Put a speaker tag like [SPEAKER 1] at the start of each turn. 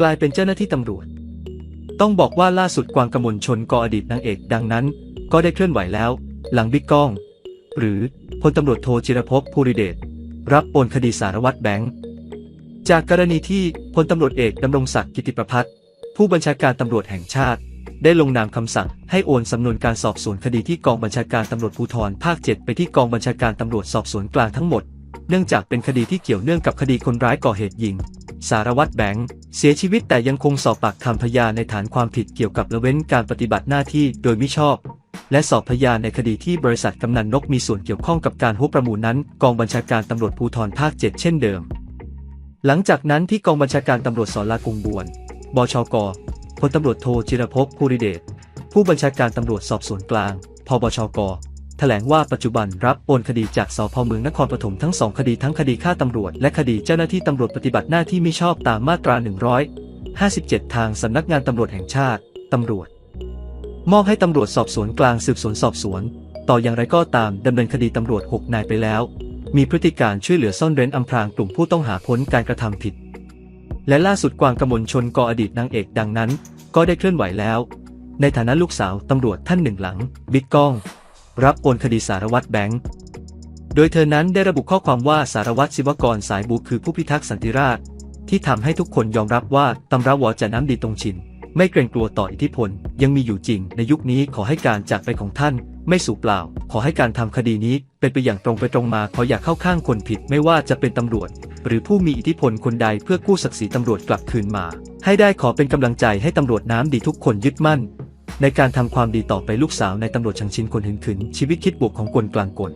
[SPEAKER 1] กลายเป็นเจ้าหน้าที่ตำรวจ ต้องบอกว่าล่าสุดกวางกมลชนกออดีตนางเอกดังนั้น ก็ได้เคลื่อนไหวแล้ว หลังบิ๊กก้อง หรือพลตำรวจโทจิรภพภูริเดชรับโอนคดีสารวัตรแบงค์จากกรณีที่พลตำรวจเอกดำรงศักดิ์กิติประพัฒน์ผู้บัญชาการตำรวจแห่งชาติ ได้ลงนามคำสั่งให้โอนสำนวนการสอบสวนคดีที่กองบัญชาการตำรวจภูธรภาค 7 ไปที่กองบัญชาการตำรวจสอบสวนกลางทั้งหมด เนื่องจากเป็นคดีที่เกี่ยวเนื่องกับคดีคนร้ายก่อเหตุยิง สารวัตรแบงค์เสียชีวิตแต่ยังคงสอบปากคำพยานในฐานความผิดเกี่ยวกับละเว้นการปฏิบัติหน้าที่โดยมิชอบ และสอบพยานในคดีที่บริษัทกำนันนกมีส่วนเกี่ยวข้องกับการหัวประมูลนั้น กองบัญชาการตำรวจภูธรภาค 7 เช่นเดิม หลังจากนั้นที่กองบัญชาการตำรวจสอนลากรุงบวน บชกพลตำรวจโทจิรภพภูริเดชผู้บัญชาการตำรวจสอบสวนกลางพบชก แถลงว่าปัจจุบันรับโอนคดีจากสพเมืองนครปฐมทั้งสองคดีทั้งคดีฆ่าตำรวจ และคดีเจ้าหน้าที่ตำรวจปฏิบัติหน้าที่ไม่ชอบตามมาตรา 157 ทางสำนักงานตำรวจแห่งชาติตำรวจ มอบให้ตำรวจสอบสวนกลางสืบสวนสอบสวน ต่ออย่างไรก็ตามดำเนินคดีตำรวจ 6 นายไปแล้ว มีพฤติการช่วยเหลือซ่อนเร้นอำพรางกลุ่มผู้ต้องหาพ้นการกระทำผิด และล่าสุดกวางกมลชนกออดีตนางเอกดังนั้น ก็ได้เคลื่อนไหวแล้ว ในฐานะลูกสาวตำรวจท่านหนึ่งหลัง บิ๊กก้อง รับโอนคดีสารวัตรแบงค์โดยเธอนั้นได้ระบุข้อความว่าสารวัตรศิวกรสายบุคือผู้พิทักษ์สันติราษฎร์ที่ทำให้ทุกคนยอมรับว่าตำราวอจะน้ำดีตรงชิน ไม่เกรงกลัวต่ออิทธิพล ยังมีอยู่จริง ในยุคนี้ขอให้การจากไปของท่าน ไม่สูญเปล่า ขอให้การทำคดีนี้เป็นไปอย่างตรงไปตรงมาขออย่าเข้าข้างคนผิดไม่ว่าจะเป็นตำรวจ หรือผู้มีอิทธิพลคนใดเพื่อกู้ศักดิ์ศรีตำรวจกลับคืนมา ให้ได้ขอเป็นกำลังใจให้ตำรวจน้ำดีทุกคนยึดมั่น ในการทำความดีต่อไปลูกสาวในตำรวจชังชินคนหึงขึนชีวิตคิดบวกของกลกลางกล